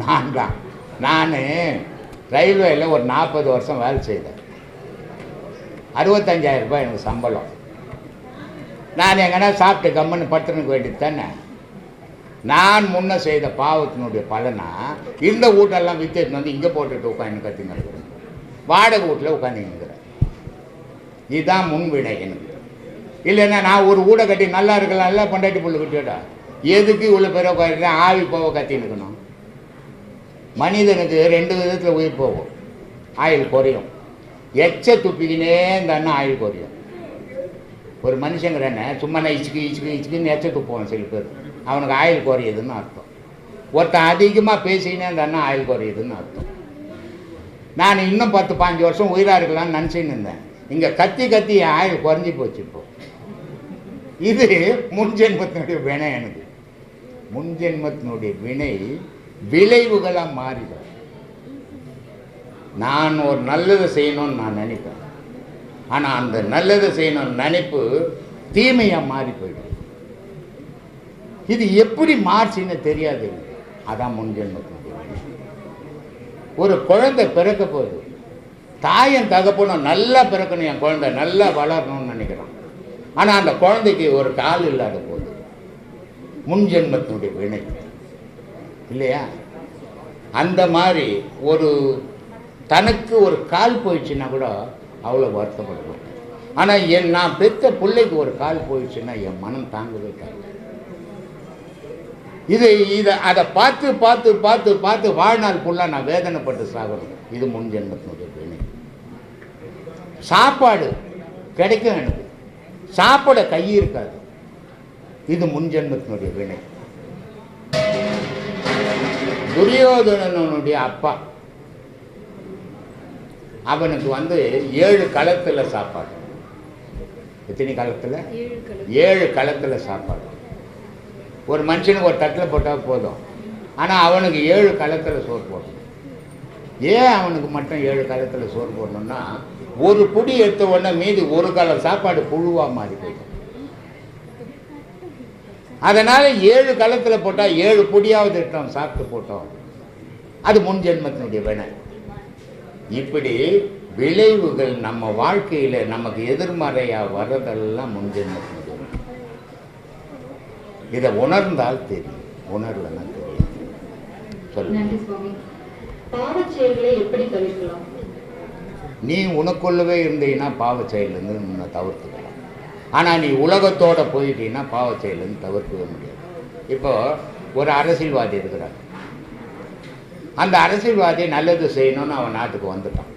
நான் தான் நான் ரயில்வேயில் ஒரு நாற்பது வருஷம் வேலை செய்தேன். அறுபத்தஞ்சாயிரம் ரூபாய் எனக்கு சம்பளம். நான் எங்கன்னா சாப்பிட்டு கம்முன்னு படுத்துனுக்கு வேண்டியது தானே? நான் முன்ன செய்த பாவத்தினுடைய பலனா இந்த வீட்டெல்லாம் வித்துட்டு வந்து இங்கே போட்டுட்டு உட்காந்து கத்தின்னு வாடகை வீட்டில் உட்காந்துங்கிறேன் இதுதான் முன்வினை எனக்கு. இல்லைன்னா நான் ஒரு வீடை கட்டி நல்லா இருக்கலாம்ல பொண்டாட்டி புள்ள கட்டிவிடா எதுக்கு இவ்வளோ பேரை உட்காந்து ஆவி போக கத்தின்னு இருக்கணும்? மனிதனுக்கு ரெண்டு விதத்தில் உயிர் போகும். ஆயில் குறையும். எச்ச துப்பிக்கினே இந்த அண்ணன் ஆயில் குறையும். ஒரு மனுஷங்கிறன சும்மா நான் இச்சுக்கு இச்சுக்கு இச்சுக்குன்னு எச்ச துப்புவான் சில பேர். அவனுக்கு ஆயில் குறையுதுன்னு அர்த்தம். ஒருத்தன் அதிகமாக பேசிக்கினே அண்ணன் ஆயில் குறையுதுன்னு அர்த்தம். நான் இன்னும் பத்து பாஞ்சு வருஷம் உயிராக இருக்கலாம்னு நினச்சின்னு இருந்தேன். இங்கே கத்தி கத்தி ஆயில் குறைஞ்சி போச்சு இப்போ. இது முன்ஜென்மத்தினுடைய வினை எனக்கு முன்ஜென்மத்தினுடைய வினை விளைவுகளாக மாறிடும். நான் ஒரு நல்லதை செய்யணும்னு நான் நினைப்பேன். ஆனால் அந்த நல்லதை செய்யணும்னு நினைப்பு தீமையாக மாறி போயிடும். இது எப்படி மாறுச்சுன்னு தெரியாது. அதான் முன்ஜென்மத்தினுடைய ஒரு குழந்தை பிறக்க போகுது. தாயன் தகப்பனும் நல்லா பிறக்கணும் என் குழந்தை நல்லா வளரணும்னு நினைக்கிறான். ஆனால் அந்த குழந்தைக்கு ஒரு கால் இல்லாத போகுது முன்ஜென்மத்தினுடைய வினை. இல்லையா? அந்த மாதிரி ஒரு தனக்கு ஒரு கால் போயிடுச்சுன்னா கூட அவ்வளோ வருத்தப்படுவேன் ஆனால் என் நான் பெத்த பிள்ளைக்கு ஒரு கால் போயிடுச்சுன்னா என் மனம் தாங்கவே தாங்க இது இதை அதை பார்த்து பார்த்து பார்த்து பார்த்து வாழ்நாள் ஃபுல்லாக நான் வேதனைப்பட்டு சாகணும். இது முன் ஜென்மத்தினுடைய வினை சாப்பாடு கிடைக்கும் எனக்கு. சாப்பிட கை இருக்காது. இது முன் ஜென்மத்தினுடைய வினை துரியோதனனுடைய அப்பா. அவனுக்கு வந்து ஏழு களத்தில் சாப்பாடு. எத்தனை களத்தில்? ஏழு களத்தில். சாப்பாடு. ஒரு மனுஷனுக்கு ஒரு தட்டில் போட்டால் போதும். ஆனால் அவனுக்கு ஏழு களத்தில் சோறு போடணும். ஏன் அவனுக்கு மட்டும் ஏழு களத்தில் சோறு போடணும்னா ஒரு புடி எடுத்த உடனே மீதி ஒரு காலம் சாப்பாடு புழுவாக மாறி போயிடும். அதனால் ஏழு களத்தில் போட்டால் ஏழு பொடியாவது எடுத்தோம் சாப்பிட்டு போட்டோம். அது முன் ஜென்மத்தினுடைய வினை. இப்படி விளைவுகள் நம்ம வாழ்க்கையில் நமக்கு எதிர்மறையாக வர்றதெல்லாம் முன் ஜென்மத்தினுடைய இதை உணர்ந்தால் தெரியும். உணர்லன்னா தெரியும் சொல்லு நன்றி சுவாமி. பாவச் செயல்களை எப்படி தவிர்க்கலாம்? நீ உனக்குள்ளவே இருந்தீங்கன்னா பாவச் செயலேருந்து உன்னை தவிர்த்துக்கலாம். ஆனால் நீ உலகத்தோடு போயிட்டீங்கன்னா பாவ செயலுன்னு தவிர்க்கவே முடியாது. இப்போ ஒரு அரசியல்வாதி இருக்கிறார். அந்த அரசியல்வாதி நல்லது செய்யணும்னு அவன் நாட்டுக்கு வந்துட்டான்.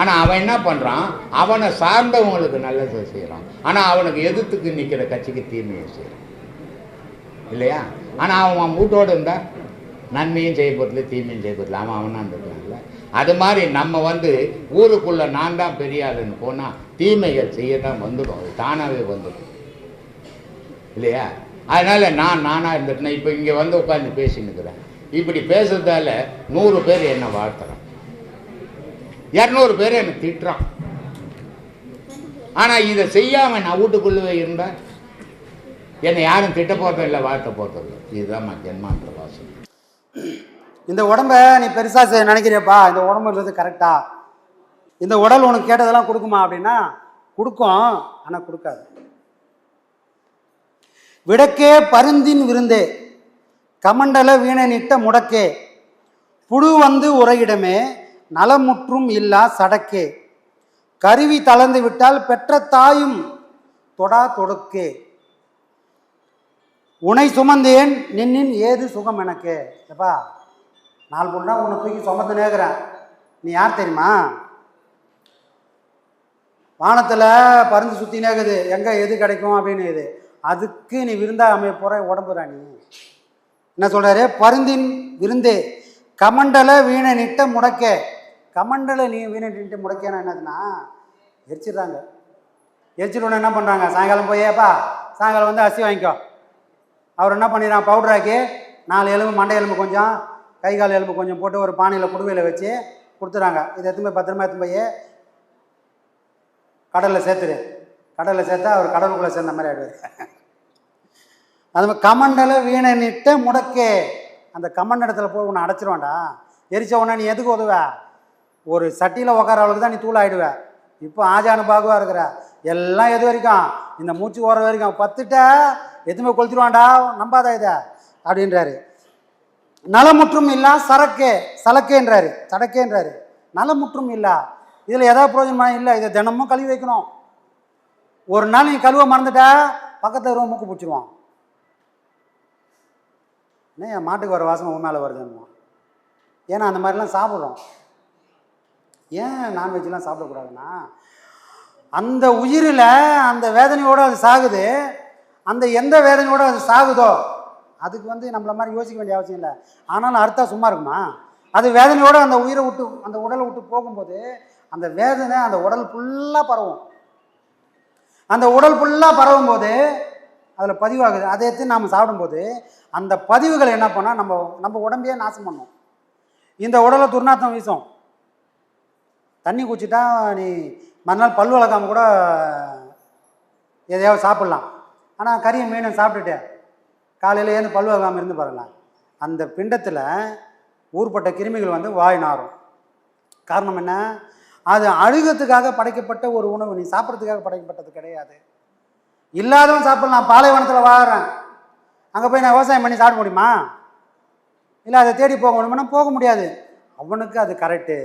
ஆனால் அவன் என்ன பண்ணுறான் அவனை சார்ந்தவங்களுக்கு நல்லது செய்கிறான் ஆனால் அவனுக்கு எதிர்த்துக்கு நிற்கிற கட்சிக்கு தீமையை செய்கிறான் இல்லையா? ஆனால் அவன் அவன் வீட்டோடு இருந்தால் நன்மையும் செய்ய தீமையும் செய்ய அவன் அவனாக இருந்துக்கலாம்ல அது மாதிரி நம்ம வந்து ஊருக்குள்ளே நான் தான் பெரியாளுன்னு போனால் தீமைகள் செய்ய தான் வந்துடும். அது தானாகவே வந்துடும். இல்லையா? அதனால் நான் நானாக இருந்துட்டேன் இப்போ இங்கே வந்து உட்காந்து பேசின்னு இப்படி பேசுறதால நூறு பேர் என்னை வாழ்த்துறான். இரநூறு பேர் என்னை திட்டுறான். ஆனால் இதை செய்யாமல் நான் வீட்டுக்குள்ளவே இருந்தேன். என்னை யாரும் திட்ட போகிறதும் இல்லை வாழ்த்த போகிறதும் இல்லை இதுதான் ஜென்மான்ற வாசம் இந்த உடம்ப நீ பெருசாக செ- நினைக்கிறியப்பா. இந்த உடம்பு இருக்கிறது கரெக்டா இந்த உடல் உனக்கு கேட்டதெல்லாம் கொடுக்குமா அப்படின்னா கொடுக்கும் ஆனால் கொடுக்காது. விடக்கே பருந்தின் விருந்தே. கமண்டல வீணனிட்ட முடக்கே. புழு வந்து உரையிடமே நலமுற்றும் இல்லா சடக்கே. கருவி தளர்ந்து விட்டால் பெற்ற தாயும் தொடா தொடுக்கே. உனை சுமந்தேன் நின்னின் ஏது சுகம் எனக்கு. எப்பா? நாலு பொண்ணா உன்னை தூக்கி சுமந்து நேர்கிறேன் நீ யார் தெரியுமா? வானத்தில் பருந்து சுற்றி நேக்குது எங்கே எது கிடைக்கும் அப்படின்னு இது. அதுக்கு நீ விருந்தா அமைய போகிற உடம்புடா நீ. என்ன சொல்கிறாரு பருந்தின் விருந்தே. கமண்டல வீணை நிட்ட முடக்கே. கமண்டல நீ வீணை நின்று முடக்கேன்னா என்னதுன்னா எரிச்சிடுறாங்க. எரிச்சிட்டு என்ன பண்ணுறாங்க சாயங்காலம் போயேப்பா சாயங்காலம் வந்து அசி வாங்கிக்கோ. அவர் என்ன பண்ணிடுறான்? பவுடர் ஆக்கி நாலு எலும்பு மண்டை எலும்பு கொஞ்சம் கை கால் எலும்பு கொஞ்சம் போட்டு ஒரு பானையில் புடுவையில் வச்சு கொடுத்துறாங்க. இதை எத்தனை போய் பத்திரமா எடுத்துன்னு போய் கடலில் சேர்த்துரு கடலில் சேர்த்தா அவர் கடலுக்குள்ளே சேர்ந்த மாதிரி ஆகிடுவார் அது மாதிரி கமண்டல வீணை நிட்ட முடக்கே. அந்த கமண்ட இடத்துல போய் உன்னை அடைச்சிருவான்டா. எரிச்ச உடனே நீ எதுக்கு உதவ? ஒரு சட்டியில் உட்கார அளவுக்கு தான் நீ தூள் ஆயிடுவ இப்போ ஆஜானு பாகுவாக இருக்கிற. எல்லாம் எது வரைக்கும்? இந்த மூச்சு ஓர வரைக்கும் பத்துட்ட எதுவுமே கொளுத்திடுவான்டா. நம்பாதா இதை. அப்படின்றாரு. நலமுற்றும் இல்லா சரக்கே சலக்கேன்றாரு சடக்கேன்றாரு நலமுற்றும் இல்லா. இதில் எதாவது பிரயோஜனமா இல்லை இதை தினமும் கழுவி வைக்கணும். ஒரு நாள் நீ கழுவ மறந்துட்டா பக்கத்தில் ரூம் மூக்கு பிடிச்சிருவான். என்ன என் மாட்டுக்கு வர வாசனை உன் மேலே வருதுன்னு ஏன்னா அந்த மாதிரிலாம் சாப்பிட்றோம். ஏன் நான்வெஜ்லாம் சாப்பிடக்கூடாதுன்னா? அந்த உயிரில் அந்த வேதனையோடு அது சாகுது. அந்த எந்த வேதனையோடு அது சாகுதோ அதுக்கு வந்து நம்மள மாதிரி யோசிக்க வேண்டிய அவசியம் இல்லை. ஆனாலும் அறுத்தா சும்மா இருக்குமா? அது வேதனையோடு அந்த உயிரை விட்டு அந்த உடலை விட்டு போகும்போது அந்த வேதனை அந்த உடல் ஃபுல்லாக பரவும். அந்த உடல் ஃபுல்லாக பரவும் போது அதில் பதிவாகுது. அதை எடுத்து நாம் சாப்பிடும்போது அந்த பதிவுகள் என்ன பண்ணால் நம்ம நம்ம உடம்பையே நாசம் பண்ணும். இந்த உடலை துர்நாற்றம் வீசும். தண்ணி குடிச்சிட்டா நீ மறுநாள் பல் வளர்க்காம கூட எதையாவது சாப்பிட்லாம். ஆனால் கறியை மீனை சாப்பிட்டுட்டு. காலையில் ஏந்து பல் இருந்து பாருங்களேன் அந்த பிண்டத்தில் ஊர்பட்ட கிருமிகள் வந்து வாய் நாரும் காரணம் என்ன? அது அழுகத்துக்காக படைக்கப்பட்ட ஒரு உணவு. நீ சாப்பிட்றதுக்காக படைக்கப்பட்டது கிடையாது. இல்லாதவன் சாப்பிட்லாம். பாலைவனத்தில் வாழறேன் அங்கே போய் நான் விவசாயம் பண்ணி சாப்பிட முடியுமா? இல்லை அதை தேடி போக முடியுமானா போக முடியாது. அவனுக்கு அது கரெக்டு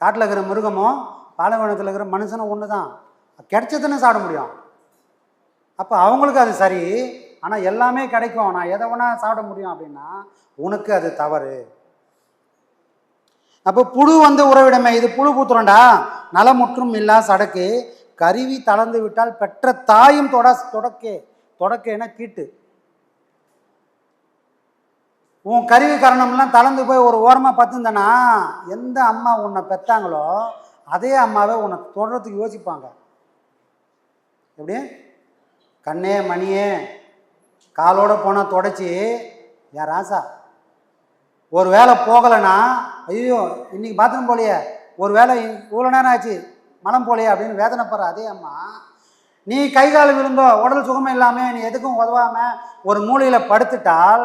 காட்டில் இருக்கிற மிருகமும் பாலைவனத்தில் இருக்கிற மனுஷனும் ஒன்று தான் கிடைச்சதுன்னு சாப்பிட முடியும். அப்போ அவங்களுக்கு அது சரி. ஆனால் எல்லாமே கிடைக்கும். நான் எதை வேணா சாப்பிட முடியும் அப்படின்னா உனக்கு அது தவறு. அப்போ புழு வந்து உறவிடமே. இது புழு பூத்துறண்டா நலமுற்றும் இல்லா சடக்கு. கருவி தளர்ந்து விட்டால் பெற்ற தாயும் தொட தொடக்கே தொடக்கேன கீட்டு. உன் கருவி கரணம்லாம் தளர்ந்து போய் ஒரு ஓரமாக பத்துந்தனா எந்த அம்மா உன்னை பெத்தாங்களோ அதே அம்மாவை உன்னை தொடரத்துக்கு யோசிப்பாங்க. எப்படி? கண்ணே மணியே காலோட போனால் தொடச்சி என் ராசா ஒரு வேளை போகலைன்னா ஐயோ இன்றைக்கி பாத்ரூம் போலையே ஒரு வேளை இவ்வளோ நேரம் ஆச்சு மனம் போலையே அப்படின்னு வேதனைப்படுற அதே அம்மா. நீ கை கால் விழுந்தோ உடல் சுகமே இல்லாமல் நீ எதுக்கும் உதவாமல் ஒரு மூலையில் படுத்துட்டால்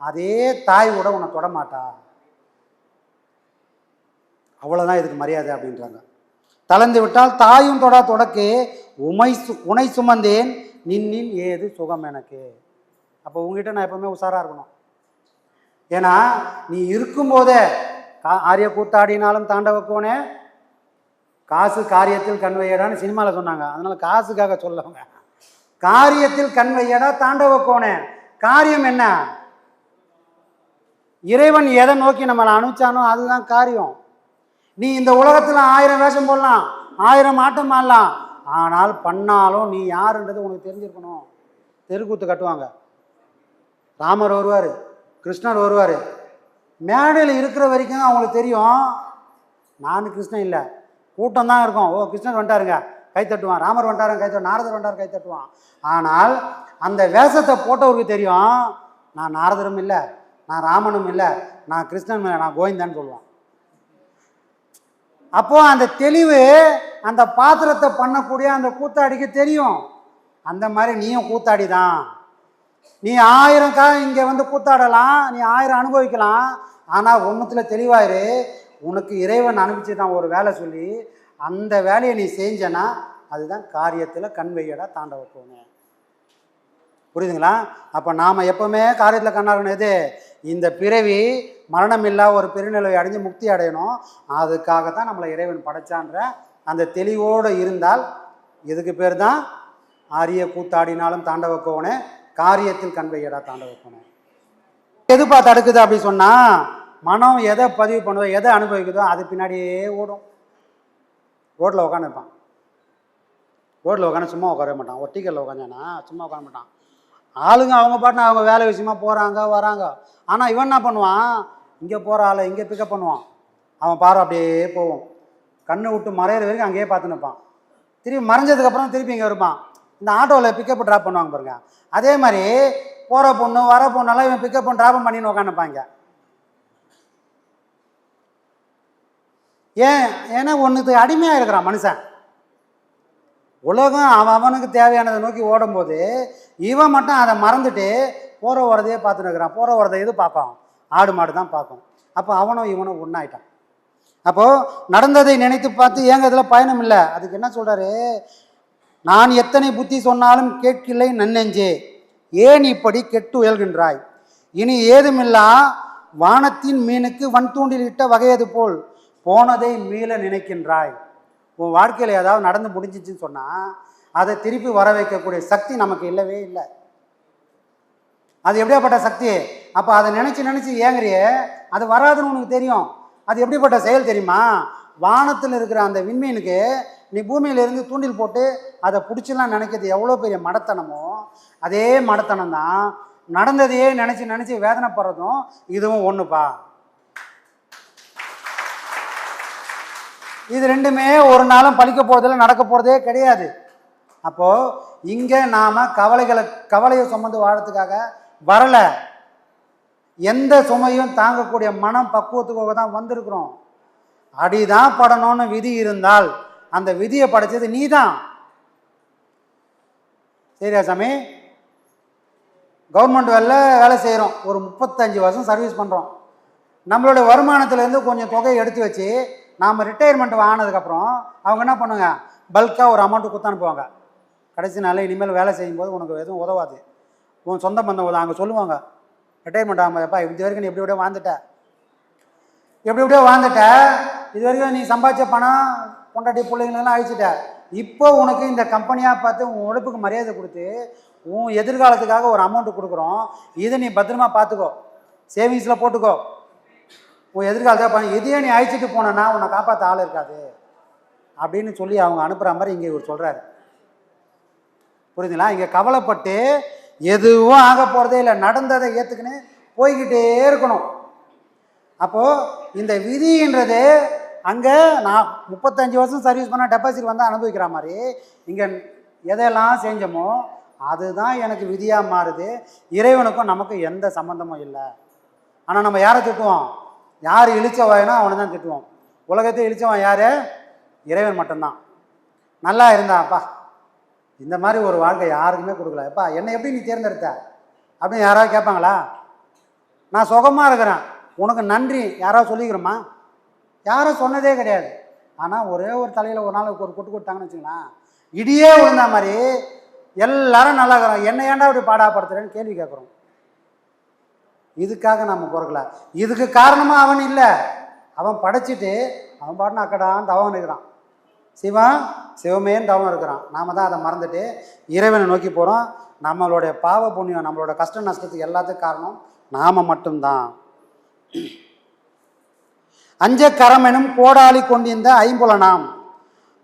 அதே தாய் கூட உன்னை தொடமாட்டா. அவ்வளோதான் இதுக்கு மரியாதை அப்படின்றாங்க. தளர்ந்து விட்டால் தாயும் தொடா தொடக்கு உமை சு உனை சுமந்தேன் நின்னின் ஏது சுகம் எனக்கு? அப்போ உங்ககிட்ட நான் எப்பவுமே உஷாராக இருக்கணும். ஏன்னா நீ இருக்கும்போதே கா ஆரிய கூத்தாடினாலும் தாண்டவக்கோனே காசு காரியத்தில் கண் வையடான்னு சினிமாவில் சொன்னாங்க. அதனால் காசுக்காக சொல்லவங்க. காரியத்தில் கண் வையடா தாண்டவக்கோனே காரியம் என்ன? இறைவன் எதை நோக்கி நம்மளை அனுப்பிச்சானோ அதுதான் காரியம். நீ இந்த உலகத்தில் ஆயிரம் வேஷம் போடலாம் ஆயிரம் ஆட்டம் ஆடலாம். ஆனால் பண்ணாலும் நீ யாருன்றது உனக்கு தெரிஞ்சிருக்கணும். தெருக்கூத்து கட்டுவாங்க. ராமர் வருவார் கிருஷ்ணர் வருவார். மேடையில் இருக்கிற வரைக்கும் அவங்களுக்கு தெரியும். நான் கிருஷ்ணன் இல்லை. கூட்டம் தான் இருக்கும். ஓ கிருஷ்ணர் வந்துட்டாருங்க. கை தட்டுவான். ராமர் வந்துட்டாருங்க கை தட்டு நாரதர் வந்துட்டார் கை தட்டுவான். ஆனால் அந்த வேஷத்தை போட்டவருக்கு தெரியும். நான் நாரதரும் இல்லை நான் ராமனும் இல்லை நான் கிருஷ்ணன் இல்லை நான் கோவிந்தான்னு சொல்லுவான். அப்போது அந்த தெளிவு அந்த பாத்திரத்தை பண்ணக்கூடிய அந்த கூத்தாடிக்கு தெரியும். அந்த மாதிரி நீயும் கூத்தாடி தான் நீ ஆயிரம் கா இங்கே வந்து கூத்தாடலாம் நீ ஆயிரம் அனுபவிக்கலாம். ஆனால் ஒன்றுத்தில் தெளிவாயிரு உனக்கு இறைவன் அனுப்பிச்சு தான் ஒரு வேலை சொல்லி அந்த வேலையை நீ செஞ்சனா அதுதான் காரியத்தில் கண் வையடா தாண்ட வைக்கணும் புரியுதுங்களா? அப்போ நாம் எப்போவுமே காரியத்தில் கண்ணாகணும் எது? இந்த பிறவி மரணமில்லா ஒரு பெருநிலை அடைஞ்சு முக்தி அடையணும். அதுக்காக தான் நம்மளை இறைவன் படைச்சான்ற அந்த தெளிவோடு இருந்தால் இதுக்கு பேர் தான்? ஆரிய கூத்தாடினாலும் தாண்டவ கோவனே காரியத்தில் கண்வையடா தாண்டவர் கோவனே எதுப்பா தடுக்குது அப்படி சொன்னால் மனம் எதை பதிவு பண்ணுதோ எதை அனுபவிக்குதோ அது பின்னாடியே ஓடும். ரோட்டில் உட்காந்துருப்பான் ரோட்டில் உட்காந்து சும்மா உட்கார மாட்டான். ஒரு டீக்கரில் உட்காந்தானா சும்மா உட்கார மாட்டான். ஆளுங்க அவங்க பாட்டுனா அவங்க வேலை விஷயமா போகிறாங்க வராங்க. ஆனால் இவன் என்ன பண்ணுவான்? இங்கே போகிற ஆளை இங்கே பிக்கப் பண்ணுவான். அவன் பாரு அப்படியே போவோம் கண்ணை விட்டு மறையிற வரைக்கும் அங்கேயே பார்த்து நிற்பான் திருப்பி மறைஞ்சதுக்கப்புறம் திருப்பி இங்கே இருப்பான். இந்த ஆட்டோவில் பிக்கப் ட்ராப் பண்ணுவாங்க பாருங்க. அதே மாதிரி போகிற பொண்ணு வர பொண்ணெல்லாம் இவன் பிக்கப் பண்ணி ட்ராப் பண்ணின்னு உக்காந்துப்பாங்க. ஏன்? ஏன்னா ஒன்றுக்கு அடிமையாக இருக்கிறான் மனுஷன். உலகம் அவன் அவனுக்கு தேவையானதை நோக்கி ஓடும்போது இவன் மட்டும் அதை மறந்துட்டு போகிற வரதையே பார்த்துன்னு இருக்கிறான். போகிற வரதை எது பார்ப்பான் ஆடு மாடு தான் பார்க்கும். அப்போ அவனும் இவனும் ஒன்றாயிட்டான் அப்போது நடந்ததை நினைத்து பார்த்து ஏங்க இதில் பயணம் இல்லை. அதுக்கு என்ன சொல்கிறாரு நான் எத்தனை புத்தி சொன்னாலும் கேட்கில்லை நன்னெஞ்சே. ஏன் இப்படி கெட்டு உயல்கின்றாய்? இனி ஏதுமில்லா வானத்தின் மீனுக்கு வன் தூண்டில் இட்ட வகையது போல் போனதை மீள நினைக்கின்றாய். உன் வாழ்க்கையில் ஏதாவது நடந்து முடிஞ்சிச்சுன்னு சொன்னால் அதை திருப்பி வர வைக்கக்கூடிய சக்தி நமக்கு இல்லவே இல்லை. அது எப்படியாப்பட்ட சக்தி? அப்போ அதை நினச்சி நினச்சி ஏங்குறியே அது வராதுன்னு உனக்கு தெரியும். அது எப்படிப்பட்ட செயல் தெரியுமா? வானத்தில் இருக்கிற அந்த விண்மீனுக்கு நீ பூமியிலேருந்து தூண்டில் போட்டு அதை பிடிச்சலாம் நினைக்கிறது எவ்வளோ பெரிய மடத்தனமோ அதே மடத்தனம் தான் நடந்ததையே நினச்சி நினச்சி வேதனைப்படுறதும் இதுவும் ஒன்றுப்பா இது ரெண்டுமே ஒரு நாளும் பழிக்க போகிறதில்ல நடக்க போகிறதே கிடையாது. அப்போது இங்கே நாம் கவலைகளை கவலையை சுமந்து வாழறதுக்காக வரலை. எந்த சுமையும் தாங்கக்கூடிய மனம் பக்குவத்துக்காக தான் வந்திருக்கிறோம். அடிதான் படணும்னு விதி இருந்தால் அந்த விதியை படைச்சது நீ தான் சரியா சாமி? கவர்மெண்ட் வேலை வேலை செய்கிறோம் ஒரு முப்பத்தஞ்சு வருஷம் சர்வீஸ் பண்ணுறோம் நம்மளுடைய வருமானத்துலேருந்து கொஞ்சம் தொகையை எடுத்து வச்சு நாம் ரிட்டையர்மெண்ட் ஆனதுக்கப்புறம் அவங்க என்ன பண்ணுங்க பல்காக ஒரு அமௌண்ட்டு கொடுத்து அனுப்புவாங்க. கடைசி நாளில் இனிமேல் வேலை செய்யும்போது உனக்கு எதுவும் உதவாது. உன் சொந்த பந்தம் உதவும் அங்கே சொல்லுவாங்க. ரிட்டையர்மெண்ட் ஆகாமப்பா இது வரைக்கும் நீ எப்படி எப்படியோ வாழ்ந்துட்ட. எப்படி எப்படியோ வாழ்ந்துட்ட. இது வரைக்கும் நீ சம்பாதிச்ச பணம் பொண்டாட்டி பிள்ளைங்களெல்லாம் அழிச்சிட்டார் இப்போ உனக்கு இந்த கம்பெனியாக பார்த்து உன் உழைப்புக்கு மரியாதை கொடுத்து உன் எதிர்காலத்துக்காக ஒரு அமௌண்ட்டு கொடுக்குறோம். இதை நீ பத்திரமா பார்த்துக்கோ. சேவிங்ஸில் போட்டுக்கோ. உன் எதிர்காலத்தை பண்ணி. இதையே நீ அழிச்சிட்டு போனேன்னா உன்னை காப்பாற்ற ஆள் இருக்காது. அப்படின்னு சொல்லி அவங்க அனுப்புகிற மாதிரி இங்கே இவர் சொல்கிறாரு புரியுதுங்களா? இங்கே கவலைப்பட்டு எதுவும் ஆக போகிறதே இல்லை. நடந்ததை ஏற்றுக்கின்னு போய்கிட்டே இருக்கணும். அப்போது இந்த விதின்றது அங்கே நான் முப்பத்தஞ்சு வருஷம் சர்வீஸ் பண்ண டெபாசிட் வந்து அனுபவிக்கிற மாதிரி இங்கே எதையெல்லாம் செஞ்சோமோ அதுதான் எனக்கு விதியாக மாறுது. இறைவனுக்கும் நமக்கும் எந்த சம்மந்தமும் இல்லை. ஆனால் நம்ம யாரை திட்டுவோம்? யார் இழிச்சவாயினோ அவனை தான் திட்டுவோம். உலகத்தை இழிச்சவன் யார்? இறைவன் மட்டும்தான். நல்லா இருந்தாப்பா இந்த மாதிரி ஒரு வாழ்க்கை யாருக்குமே கொடுக்கல. எப்பா என்னை எப்படி நீ தேர்ந்தெடுத்த? அப்படின்னு யாராவது கேட்பாங்களா? நான் சுகமாக இருக்கிறேன். உனக்கு நன்றி. யாராவது சொல்லிக்கிறோமா? யாரும் சொன்னதே கிடையாது. ஆனால் ஒரே ஒரு தலையில் ஒரு நாள் ஒரு கொட்டு கொட்டாங்கன்னு வச்சுக்கலாம் இடியே விழுந்த மாதிரி எல்லாரும் நல்லா இருக்கிறோம் என்ன ஏன்டா இப்படி பாடாப்படுத்துறேன்னு கேள்வி கேட்குறோம். இதுக்காக நம்ம பிறக்கல. இதுக்கு காரணமாக அவன் இல்லை. அவன் படைச்சிட்டு அவன் பாட்டுன்னு அக்கடான் தவம் இருக்கிறான். சிவன் சிவமேன்னு தவம் இருக்கிறான். நாம் தான் அதை மறந்துட்டு இறைவனை நோக்கி போகிறோம் நம்மளுடைய பாவ புண்ணியம் நம்மளோட கஷ்ட நஷ்டத்துக்கு எல்லாத்துக்கும் காரணம் நாம் மட்டும்தான். அஞ்ச கரமெனும் கொண்டிருந்த ஐம்புலனாம்.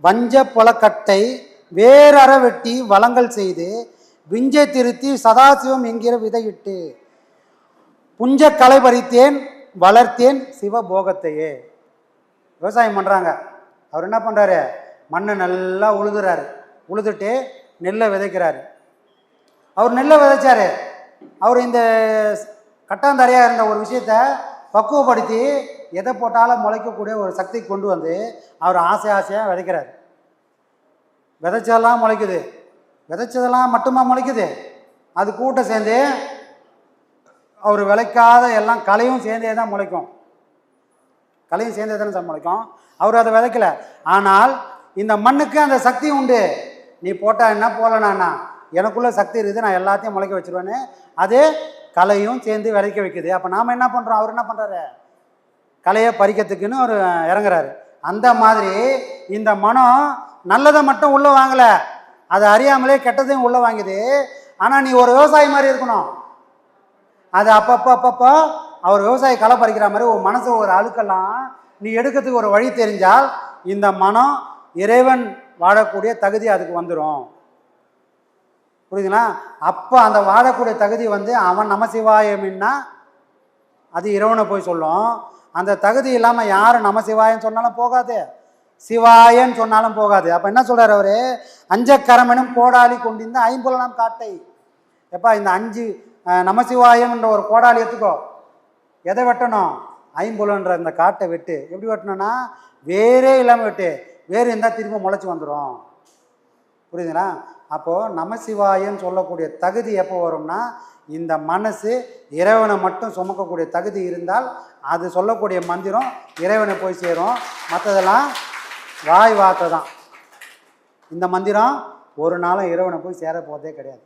வஞ்ச புலக்கட்டை வேறற வெட்டி வளங்கள் செய்து விஞ்சை திருத்தி சதாசிவம் என்கிற விதையிட்டு புஞ்ச களை பறித்தேன் வளர்த்தேன் சிவபோகத்தையே. விவசாயம் பண்ணுறாங்க அவர் என்ன பண்ணுறாரு மண்ணை நல்லா உழுதுறாரு. உழுதுட்டு நெல்லை விதைக்கிறாரு. அவர் நெல்லை விதைச்சாரு. அவர் இந்த கட்டாந்தரையாக இருந்த ஒரு விஷயத்த பக்குவப்படுத்தி எதை போட்டாலும் முளைக்கக்கூடிய ஒரு சக்தி கொண்டு வந்து அவர் ஆசை ஆசையாக விதைக்கிறார். விதைச்சதெல்லாம் முளைக்குது. விதைச்சதெல்லாம் மட்டுமா முளைக்குது? அது கூட்டம் சேர்ந்து அவர் விளைக்காத எல்லாம் களையும் சேர்ந்தே தான் முளைக்கும். களையும் சேர்ந்தே தானே சார் முளைக்கும். அவர் அதை விதைக்கல. ஆனால் இந்த மண்ணுக்கு அந்த சக்தி உண்டு. நீ போட்டா என்ன போகலண்ணா எனக்குள்ள சக்தி இருக்குது. நான் எல்லாத்தையும் முளைக்க வச்சுருவேன்னு. அது களையும் சேர்ந்து விதைக்க வைக்குது. அப்போ நாம் என்ன பண்ணுறோம் அவர் என்ன பண்ணுறாரு கலையை பறிக்கிறதுக்குன்னு ஒரு இறங்குறாரு. அந்த மாதிரி இந்த மனம் நல்லதை மட்டும் உள்ளே வாங்கலை. அதை அறியாமலே கெட்டதையும் உள்ளே வாங்குது. ஆனால் நீ ஒரு விவசாயி மாதிரி இருக்கணும். அது அப்பப்போ அப்பப்போ அவர் விவசாயி களை பறிக்கிற மாதிரி ஒரு மனசு ஒரு அழுக்கெல்லாம் நீ எடுக்கிறதுக்கு ஒரு வழி தெரிஞ்சால் இந்த மனம் இறைவன் வாழக்கூடிய தகுதி அதுக்கு வந்துடும் புரியுதுங்களா? அப்போ அந்த வாழக்கூடிய தகுதி வந்து அவன் நமசிவாயம்னா அது இறைவனை போய் சொல்லும். அந்த தகுதி இல்லாமல் யார் நமசிவாயன்னு சொன்னாலும் போகாது. சிவாயன்னு சொன்னாலும் போகாது. அப்போ என்ன சொல்கிறார் அவர்? அஞ்சக்கரமனும் கோடாலி கொண்டிருந்த ஐம்புலனாம் காட்டை. எப்பா இந்த அஞ்சு நமசிவாயம்ன்ற ஒரு கோடாலி எடுத்துக்கோ. எதை வெட்டணும்? ஐம்புலன்ற இந்த காட்டை வெட்டு. எப்படி வெட்டணும்னா வேரே இல்லாமல் வெட்டு. வேறு இருந்தால் திரும்ப முளைச்சி வந்துடும் புரியுதுங்களா? அப்போது நமசிவாயன்னு சொல்லக்கூடிய தகுதி எப்போ வரும்னா இந்த மனசு இறைவனை மட்டும் சுமக்கக்கூடிய தகுதி இருந்தால் அது சொல்லக்கூடிய மந்திரம் இறைவனை போய் சேரும். மற்றதெல்லாம் வாய் வார்த்தை தான் இந்த மந்திரம் ஒரு நாளும் இறைவனை போய் சேர போகிறதே கிடையாது.